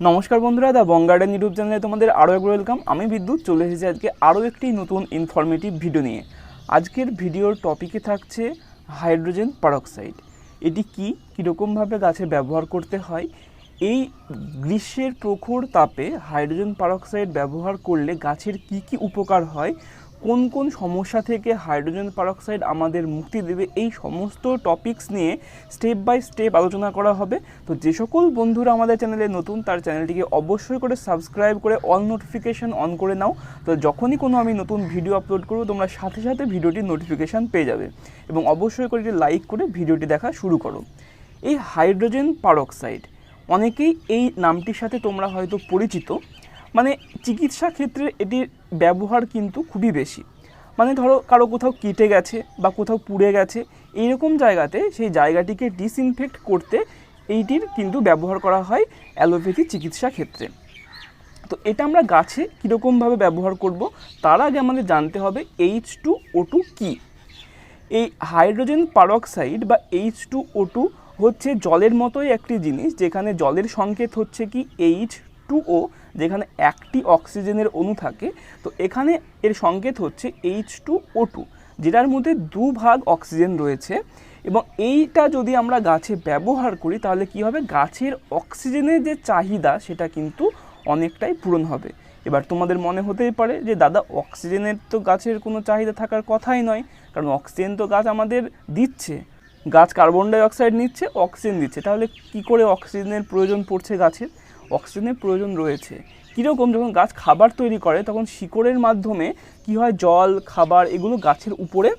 নমস্কার বন্ধুরা the বঙ্গার্ডেন YouTube চ্যানেলে তোমাদের আরও একবার ওয়েলকাম আমি বিদ্যুৎ চলে এসেছি আজকে আরও একটি নতুন ইনফরমেটিভ ভিডিও নিয়ে। আজকের ভিডিওর টপিকে থাকছে হাইড্রোজেন পারক্সাইড এটি কি? কীরকমভাবে গাছে ব্যবহার করতে হয়? এই গ্রীষ্মের প্রখর তাপে হাইড্রোজেন পারক্সাইড ব্যবহার করলে গাছের কি কি উপকার হয়? কোন কোন সমস্যা থেকে হাইড্রোজেন পারক্সাইড আমাদের মুক্তি দেবে, এই সমস্ত টপিকস নিয়ে স্টেপ বাই স্টেপ আলোচনা করা হবে। তো যে সকল বন্ধুরা আমাদের চ্যানেলে নতুন, তার চ্যানেলটিকে অবশ্যই করে সাবস্ক্রাইব করে অল নোটিফিকেশান অন করে নাও। তো যখনই কোনো আমি নতুন ভিডিও আপলোড করব, তোমরা সাথে সাথে ভিডিওটির নোটিফিকেশান পেয়ে যাবে এবং অবশ্যই করে লাইক করে ভিডিওটি দেখা শুরু করো। এই হাইড্রোজেন পারক্সাইড, অনেকেই এই নামটির সাথে তোমরা হয়তো পরিচিত। মানে চিকিৎসা ক্ষেত্রে এটির ব্যবহার কিন্তু খুবই বেশি। মানে ধরো কারও কোথাও কেটে গেছে বা কোথাও পুড়ে গেছে, এইরকম জায়গাতে সেই জায়গাটিকে ডিসইনফেক্ট করতে এইটির কিন্তু ব্যবহার করা হয় অ্যালোপ্যাথি চিকিৎসা ক্ষেত্রে। তো এটা আমরা গাছে কীরকমভাবে ব্যবহার করব, তার আগে আমাদের জানতে হবে এইচ টু ও টু কী? এই হাইড্রোজেন পারক্সাইড বা এইচ টু ও টু হচ্ছে জলের মতোই একটি জিনিস, যেখানে জলের সংকেত হচ্ছে কি এইচ টু ও যেখানে একটি অক্সিজেনের অণু থাকে, তো এখানে এর সংকেত হচ্ছে এইচ টু ও টু যেটার মধ্যে দু ভাগ অক্সিজেন রয়েছে। এবং এইটা যদি আমরা গাছে ব্যবহার করি, তাহলে কি হবে? গাছের অক্সিজেনের যে চাহিদা, সেটা কিন্তু অনেকটাই পূরণ হবে। এবার তোমাদের মনে হতেই পারে যে, দাদা, অক্সিজেনের তো গাছের কোনো চাহিদা থাকার কথাই নয়, কারণ অক্সিজেন তো গাছ আমাদের দিচ্ছে। গাছ কার্বন ডাই অক্সাইড নিচ্ছে, অক্সিজেন দিচ্ছে। তাহলে কি করে অক্সিজেনের প্রয়োজন পড়ছে গাছের? অক্সিজেনের প্রয়োজন রয়েছে। কীরকম যখন গাছ খাবার তৈরি করে, তখন শিকড়ের মাধ্যমে কি হয়? জল, খাবার এগুলো গাছের উপরে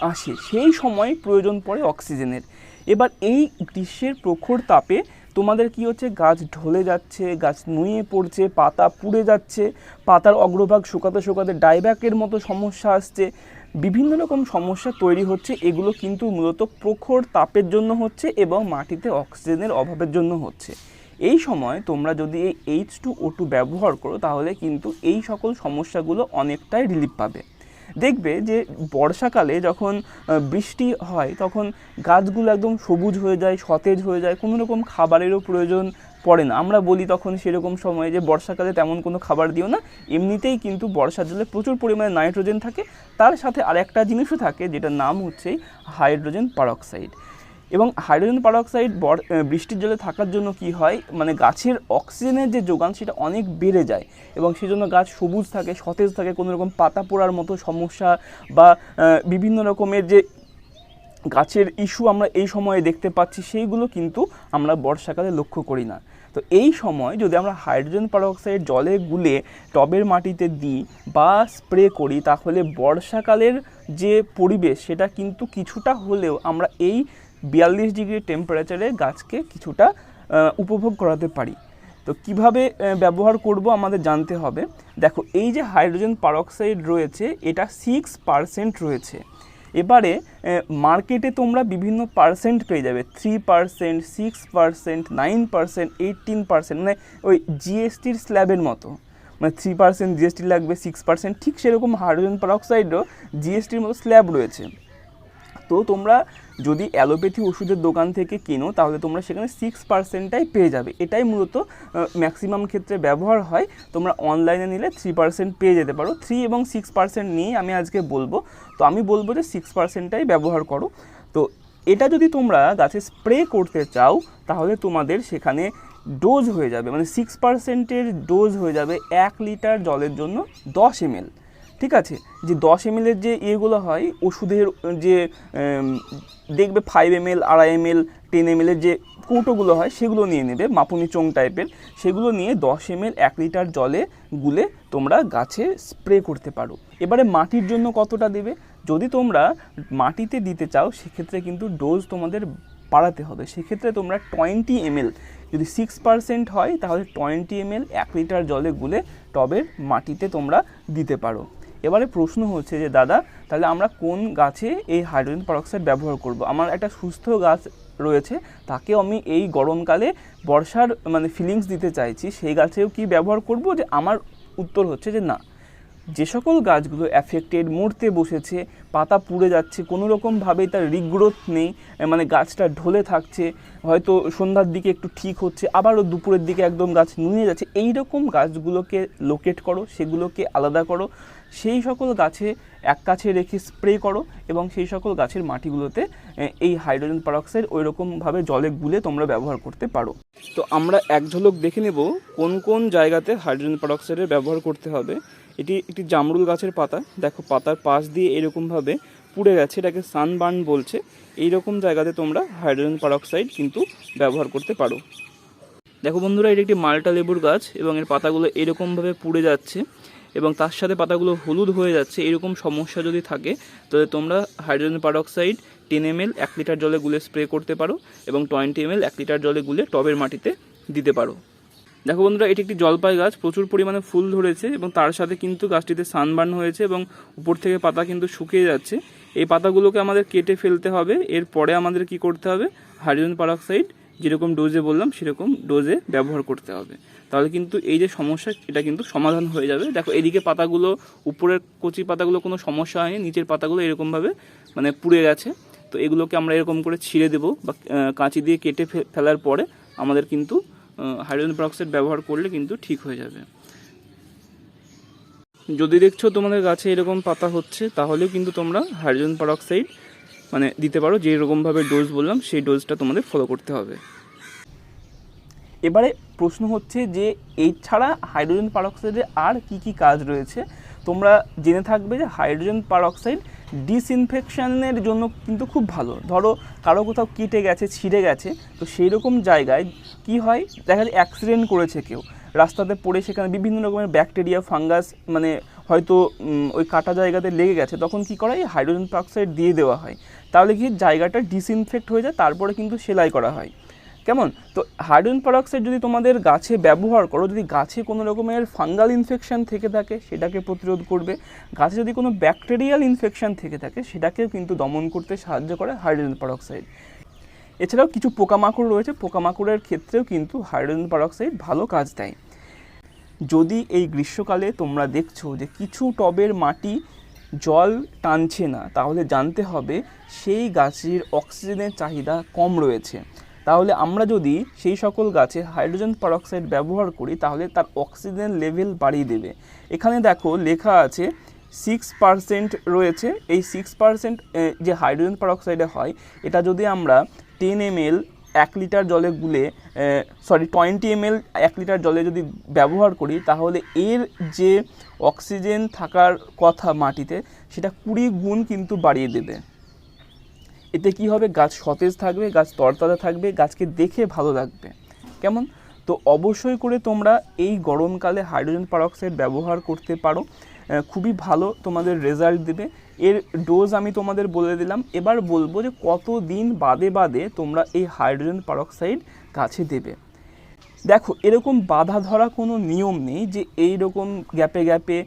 আসে। সেই সময় প্রয়োজন পড়ে অক্সিজেনের। এবার এই গ্রীষ্মের প্রখর তাপে তোমাদের কি হচ্ছে? গাছ ঢলে যাচ্ছে, গাছ নুয়ে পড়ছে, পাতা পুড়ে যাচ্ছে, পাতার অগ্রভাগ শুকাতে শুকাতে ডাইব্যাকের মতো সমস্যা আসছে। বিভিন্ন রকম সমস্যা তৈরি হচ্ছে। এগুলো কিন্তু মূলত প্রখর তাপের জন্য হচ্ছে এবং মাটিতে অক্সিজেনের অভাবের জন্য হচ্ছে। এই সময় তোমরা যদি এই এইচ টু ও টু ব্যবহার করো, তাহলে কিন্তু এই সকল সমস্যাগুলো অনেকটাই রিলিফ পাবে। দেখবে যে বর্ষাকালে যখন বৃষ্টি হয়, তখন গাছগুলো একদম সবুজ হয়ে যায়, সতেজ হয়ে যায়, কোনো রকম খাবারেরও প্রয়োজন পড়ে না। আমরা বলি তখন সেরকম সময়ে যে বর্ষাকালে তেমন কোনো খাবার দিও না, এমনিতেই কিন্তু বর্ষার জলে প্রচুর পরিমাণে নাইট্রোজেন থাকে। তার সাথে আরেকটা জিনিসও থাকে, যেটার নাম হচ্ছে হাইড্রোজেন পারক্সাইড এবং হাইড্রোজেন পারক্সাইড বর বৃষ্টির জলে থাকার জন্য কি হয়? মানে গাছের অক্সিজেনের যে যোগান সেটা অনেক বেড়ে যায় এবং সেজন্য গাছ সবুজ থাকে, সতেজ থাকে, কোনো রকম পাতা পোড়ার মতো সমস্যা বা বিভিন্ন রকমের যে গাছের ইস্যু আমরা এই সময়ে দেখতে পাচ্ছি সেইগুলো কিন্তু আমরা বর্ষাকালে লক্ষ্য করি না। তো এই সময় যদি আমরা হাইড্রোজেন পারক্সাইড জলে গুলে টবের মাটিতে দিই বা স্প্রে করি, তাহলে বর্ষাকালের যে পরিবেশ সেটা কিন্তু কিছুটা হলেও আমরা এই বিয়াল্লিশ ডিগ্রি টেম্পারেচারে গাছকে কিছুটা উপভোগ করাতে পারি। তো কীভাবে ব্যবহার করব আমাদের জানতে হবে। দেখো, এই যে হাইড্রোজেন পারক্সাইড রয়েছে, এটা সিক্স পারসেন্ট রয়েছে। এবারে মার্কেটে তোমরা বিভিন্ন পার্সেন্ট পেয়ে যাবে। Three percent six percent nine percent eighteen percent মানে ওই জিএসটির স্ল্যাবের মতো। মানে থ্রি পার্সেন্ট জিএসটি লাগবে সিক্স পার্সেন্ট ঠিক সেরকম হাইড্রোজেন পারক্সাইডও জিএসটির মতো স্ল্যাব রয়েছে। তো তোমরা যদি অ্যালোপ্যাথি ওষুধের দোকান থেকে কেনো, তাহলে তোমরা সেখানে সিক্স পার্সেন্টটাই পেয়ে যাবে। এটাই মূলত ম্যাক্সিমাম ক্ষেত্রে ব্যবহার হয়। তোমরা অনলাইনে নিলে থ্রি পার্সেন্ট পেয়ে যেতে পারো। থ্রি এবং সিক্স পার্সেন্ট নিয়ে আমি আজকে বলব। তো আমি বলব যে সিক্স পার্সেন্টটাই ব্যবহার করো। তো এটা যদি তোমরা গাছে স্প্রে করতে চাও, তাহলে তোমাদের সেখানে ডোজ হয়ে যাবে। মানে সিক্স পার্সেন্টের ডোজ হয়ে যাবে এক লিটার জলের জন্য দশ এমএল ঠিক আছে? যে দশ এম এমএলের যে ইয়েগুলো হয়, ওষুধের যে দেখবে ফাইভ এমএল আড়াই এমএল টেন এম এমএলের যে কৌটোগুলো হয়, সেগুলো নিয়ে নেবে, মাপুনি চোং টাইপের সেগুলো নিয়ে দশ এমএল এক লিটার জলে গুলে তোমরা গাছে স্প্রে করতে পারো। এবারে মাটির জন্য কতটা দেবে? যদি তোমরা মাটিতে দিতে চাও, সেক্ষেত্রে কিন্তু ডোজ তোমাদের বাড়াতে হবে। সেক্ষেত্রে তোমরা টোয়েন্টি এমএল যদি সিক্স পার্সেন্ট হয়, তাহলে টোয়েন্টি এমএল এক লিটার জলে গুলে টবের মাটিতে তোমরা দিতে পারো। এবারে প্রশ্ন হচ্ছে যে, দাদা, তাহলে আমরা কোন গাছে এই হাইড্রোজেন পারক্সাইড ব্যবহার করব? আমার একটা সুস্থ গাছ রয়েছে, তাকে আমি এই গরমকালে বর্ষার মানে ফিলিংস দিতে চাইছি, সেই গাছেও কি ব্যবহার করব? যে আমার উত্তর হচ্ছে যে, না। যে সকল গাছগুলো অ্যাফেক্টেড মরতে বসেছে, পাতা পুড়ে যাচ্ছে, কোনো রকমভাবেই তার রিগ্রোথ নেই মানে গাছটা ঢলে থাকছে, হয়তো সন্ধ্যার দিকে একটু ঠিক হচ্ছে, আবারও দুপুরের দিকে একদম গাছ নুয়ে যাচ্ছে এই রকম গাছগুলোকে লোকেট করো, সেগুলোকে আলাদা করো, সেই সকল গাছে এক কাছে রেখে স্প্রে করো এবং সেই সকল গাছের মাটিগুলোতে এই হাইড্রোজেন পারক্সাইড ওই রকমভাবে জলে গুলে তোমরা ব্যবহার করতে পারো। তো আমরা এক ঝলক দেখে নেব কোন কোন জায়গাতে হাইড্রোজেন পারক্সাইডের ব্যবহার করতে হবে। এটি একটি জামরুল গাছের পাতা। দেখো, পাতার পাশ দিয়ে এরকমভাবে পুড়ে গেছে, এটাকে সানবার্ন বলছে। এই রকম জায়গাতে তোমরা হাইড্রোজেন পারক্সাইড কিন্তু ব্যবহার করতে পারো। দেখো বন্ধুরা, এটি একটি মাল্টা লেবুর গাছ এবং এর পাতাগুলো এরকমভাবে পুড়ে যাচ্ছে। এবং তার সাথে পাতাগুলো হলুদ হয়ে যাচ্ছে, এরকম সমস্যা যদি থাকে, তাহলে তোমরা হাইড্রোজেন পারক্সাইড টেন এম এক লিটার জলে গুলে স্প্রে করতে পারো এবং টোয়েন্টি এম এক লিটার জলে গুলে টবের মাটিতে দিতে পারো। দেখো বন্ধুরা, এটি একটি জলপাই গাছ, প্রচুর পরিমাণে ফুল ধরেছে এবং তার সাথে কিন্তু গাছটিতে সানবার্ন হয়েছে এবং উপর থেকে পাতা কিন্তু শুকিয়ে যাচ্ছে। এই পাতাগুলোকে আমাদের কেটে ফেলতে হবে, এরপরে আমাদের কি করতে হবে? হাইড্রোজেন পারক্সাইড যেরকম ডোজে বললাম, সেরকম ডোজে ব্যবহার করতে হবে। তাহলে কিন্তু এই যে সমস্যা, এটা কিন্তু সমাধান হয়ে যাবে। দেখো, এদিকে পাতাগুলো, উপরের কচি পাতাগুলো কোনো সমস্যা হয়নি, নিচের পাতাগুলো এরকমভাবে মানে পুড়ে গেছে। তো এগুলোকে আমরা এরকম করে ছিঁড়ে দেবো বা কাঁচি দিয়ে কেটে ফেলার পরে আমাদের কিন্তু হাইড্রোজেন পারক্সাইড ব্যবহার করলে কিন্তু ঠিক হয়ে যাবে। যদি দেখছ তোমাদের গাছে এরকম পাতা হচ্ছে, তাহলেও কিন্তু তোমরা হাইড্রোজেন পারক্সাইড মানে দিতে পারো। যেরকমভাবে ডোজ বললাম, সেই ডোজটা তোমাদের ফলো করতে হবে। এবারে প্রশ্ন হচ্ছে যে এই ছাড়া হাইড্রোজেন পারক্সাইডের আর কি কি কাজ রয়েছে? তোমরা জেনে থাকবে যে হাইড্রোজেন পারক্সাইড ডিসইনফেকশনের জন্য কিন্তু খুব ভালো। ধরো কারও কোথাও কেটে গেছে, ছিঁড়ে গেছে, তো সেই রকম জায়গায় কি হয়? দেখা যায় অ্যাক্সিডেন্ট করেছে কেউ। রাস্তাতে পড়ে সেখানে বিভিন্ন রকমের ব্যাকটেরিয়া, ফাঙ্গাস মানে হয়তো ওই কাটা জায়গাতে লেগে গেছে, তখন কি করা হয়? হাইড্রোজেন পারক্সাইড দিয়ে দেওয়া হয়। তাহলে কি জায়গাটা ডিসইনফেক্ট হয়ে যায়, তারপরে কিন্তু সেলাই করা হয়। কেমন? তো হাইড্রোজেন পারক্সাইড যদি তোমাদের গাছে ব্যবহার করো, যদি গাছে কোনো রকমের ফাঙ্গাল ইনফেকশন থেকে থাকে, সেটাকে প্রতিরোধ করবে। গাছে যদি কোনো ব্যাকটেরিয়াল ইনফেকশন থেকে থাকে, সেটাকেও কিন্তু দমন করতে সাহায্য করে হাইড্রোজেন পারক্সাইড এছাড়াও কিছু পোকামাকড় রয়েছে, পোকামাকড়ের ক্ষেত্রেও কিন্তু হাইড্রোজেন পারক্সাইড ভালো কাজ দেয়। যদি এই গ্রীষ্মকালে তোমরা দেখছ যে কিছু টবের মাটি জল টানছে না, তাহলে জানতে হবে সেই গাছের অক্সিজেনের চাহিদা কম রয়েছে। তাহলে আমরা যদি সেই সকল গাছে হাইড্রোজেন পারক্সাইড ব্যবহার করি, তাহলে তার অক্সিজেন লেভেল বাড়িয়ে দেবে। এখানে দেখো লেখা আছে সিক্স পার্সেন্ট রয়েছে। এই সিক্স পার্সেন্ট যে হাইড্রোজেন পারক্সাইডে হয়, এটা যদি আমরা টেন এম এক লিটার জলে গুলে সরি টোয়েন্টি এম এল এক লিটার জলে যদি ব্যবহার করি, তাহলে এর যে অক্সিজেন থাকার কথা মাটিতে, সেটা কুড়ি গুণ কিন্তু বাড়িয়ে দেবে। এতে কি হবে? গাছ সতেজ থাকবে, গাছ তরতাজা থাকবে, গাছকে দেখে ভালো লাগবে। কেমন? তো অবশ্যই করে তোমরা এই গরমকালে হাইড্রোজেন পারক্সাইড ব্যবহার করতে পারো। খুবই ভালো তোমাদের রেজাল্ট দেবে। এর ডোজ আমি তোমাদের বলে দিলাম। এবার বলব যে কত দিন বাদে বাদে তোমরা এই হাইড্রোজেন পারক্সাইড গাছে দেবে। দেখো, এরকম বাধা ধরা কোনো নিয়ম নেই যে এই রকম গ্যাপে গ্যাপে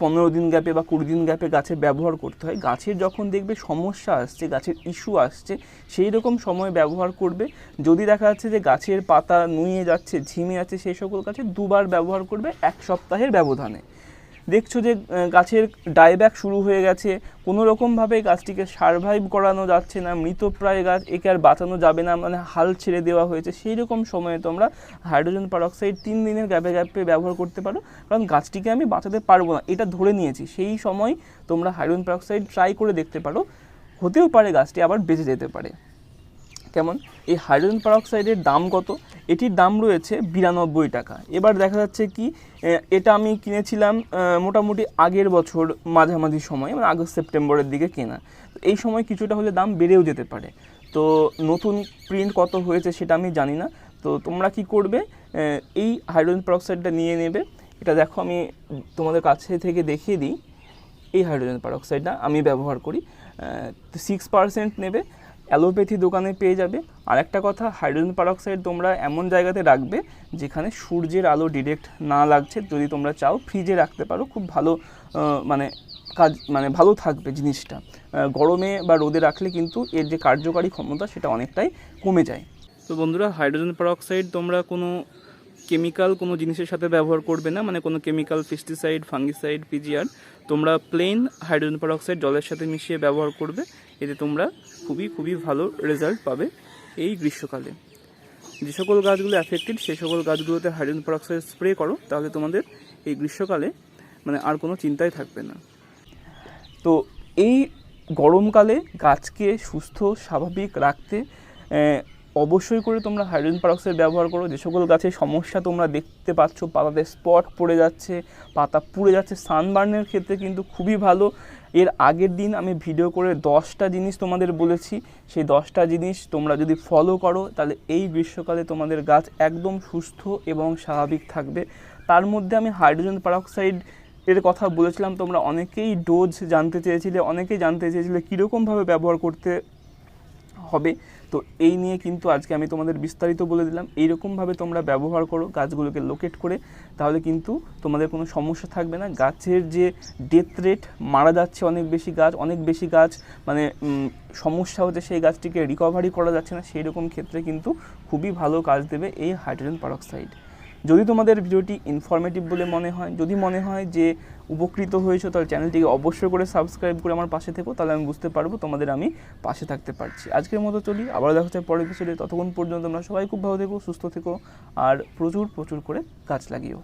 পনেরো দিন গ্যাপে বা কুড়ি দিন গ্যাপে গাছের ব্যবহার করতে হয়। গাছের যখন দেখবে সমস্যা আসছে, গাছের ইস্যু আসছে, সেই রকম সময় ব্যবহার করবে। যদি দেখা যাচ্ছে যে গাছের পাতা নুয়ে যাচ্ছে, ঝিমে যাচ্ছে, সেই সকল গাছে দুবার ব্যবহার করবে এক সপ্তাহের ব্যবধানে। দেখছ যে গাছের ডাইব্যাক শুরু হয়ে গেছে। কোনো রকমভাবে গাছটিকে সারভাইভ করানো যাচ্ছে না, মৃতপ্রায় গাছ একে আর বাঁচানো যাবে না মানে হাল ছেড়ে দেওয়া হয়েছে। সেই রকম সময়ে তোমরা হাইড্রোজেন পারক্সাইড তিন দিনের গ্যাপে গ্যাপে ব্যবহার করতে পারো, কারণ গাছটিকে আমি বাঁচাতে পারব না, এটা ধরে নিয়েছি। সেই সময় তোমরা হাইড্রোজেন পারক্সাইড ট্রাই করে দেখতে পারো, হতেও পারে গাছটি আবার বেঁচে যেতে পারে। কেমন? এই হাইড্রোজেন পারক্সাইডের দাম কত? এটির দাম রয়েছে বিরানব্বই টাকা। এবার দেখা যাচ্ছে কি এটা আমি কিনেছিলাম মোটামুটি আগের বছর মাঝামাঝি সময় মানে আগস্ট, সেপ্টেম্বরের দিকে কেনা। এই সময় কিছুটা হলে দাম বেড়েও যেতে পারে। তো নতুন প্রিন্ট কত হয়েছে সেটা আমি জানি না। তো তোমরা কি করবে এই হাইড্রোজেন পারক্সাইডটা নিয়ে নেবে। এটা দেখো, আমি তোমাদের কাছে থেকে দেখিয়ে দিই। এই হাইড্রোজেন পারক্সাইডটা আমি ব্যবহার করি। সিক্স পার্সেন্ট নেবে। অ্যালোপ্যাথি দোকানে পেয়ে যাবে। আর একটা কথা, হাইড্রোজেন পারক্সাইড তোমরা এমন জায়গাতে রাখবে যেখানে সূর্যের আলো ডিরেক্ট না লাগছে। যদি তোমরা চাও ফ্রিজে রাখতে পারো। খুব ভালো মানে কাজ মানে ভালো থাকবে জিনিসটা। গরমে বা রোদে রাখলে কিন্তু এর যে কার্যকারী ক্ষমতা সেটা অনেকটাই কমে যায়। তো বন্ধুরা, হাইড্রোজেন পারক্সাইড তোমরা কোনো কেমিক্যাল কোনো জিনিসের সাথে ব্যবহার করবে না মানে কোনো কেমিক্যাল পেস্টিসাইড ফাঙ্গিসাইড পিজিআর তোমরা প্লেন হাইড্রোজেন পারঅক্সাইড জলের সাথে মিশিয়ে ব্যবহার করবে, এতে তোমরা খুবই খুবই ভালো রেজাল্ট পাবে এই গ্রীষ্মকালে। যে সকল গাছগুলো অ্যাফেক্টেড সেই সকল গাছগুলোতে হাইড্রোজেন পারঅক্সাইড স্প্রে করো, তাহলে তোমাদের এই গ্রীষ্মকালে মানে আর কোনো চিন্তাই থাকবে না। তো এই গরমকালে গাছকে সুস্থ, স্বাভাবিক রাখতে অবশ্যই করে তোমরা হাইড্রোজেন পারঅক্সাইড ব্যবহার করো। যে সকল গাছের সমস্যা তোমরা দেখতে পাচ্ছ, পাতাতে স্পট পড়ে যাচ্ছে, পাতা পুড়ে যাচ্ছে সানবার্নের ক্ষেত্রে কিন্তু খুবই ভালো। এর আগের দিন আমি ভিডিও করে দশটা জিনিস তোমাদের বলেছি। সেই দশটা জিনিস তোমরা যদি ফলো করো, তাহলে এই গ্রীষ্মকালে তোমাদের গাছ একদম সুস্থ এবং স্বাভাবিক থাকবে। তার মধ্যে আমি হাইড্রোজেন পারঅক্সাইড এর কথা বলেছিলাম। তোমরা অনেকেই ডোজ জানতে চেয়েছিলে, অনেকেই জানতে চেয়েছিলে কীরকমভাবে ব্যবহার করতে হবে। তো এই নিয়ে কিন্তু আজকে আমি তোমাদের বিস্তারিত বলে দিলাম। এইরকমভাবে তোমরা ব্যবহার করো, গাছগুলোকে লোকেট করে, তাহলে কিন্তু তোমাদের কোনো সমস্যা থাকবে না। গাছের যে ডেথ রেট মারা যাচ্ছে অনেক বেশি গাছ, অনেক বেশি গাছ মানে সমস্যা হচ্ছে সেই গাছটিকে রিকভারি করা যাচ্ছে না সেই রকম ক্ষেত্রে কিন্তু খুবই ভালো কাজ দেবে এই হাইড্রোজেন পারঅক্সাইড যদি তোমাদের ভিডিওটি ইনফরমেটিভ বলে মনে হয়, যদি মনে হয় যে উপকৃত হয়েছো, তাহলে চ্যানেলটিকে অবশ্যই করে সাবস্ক্রাইব করে আমার পাশে থেকো, তাহলে আমি বুঝতে পারব তোমাদের আমি পাশে থাকতে পারছি। আজকের মতো চলি আবার দেখা হচ্ছে পরের পিছনে ততক্ষণ পর্যন্ত তোমরা সবাই খুব ভালো থেকো, সুস্থ থেকো, আর প্রচুর প্রচুর করে গাছ লাগিও।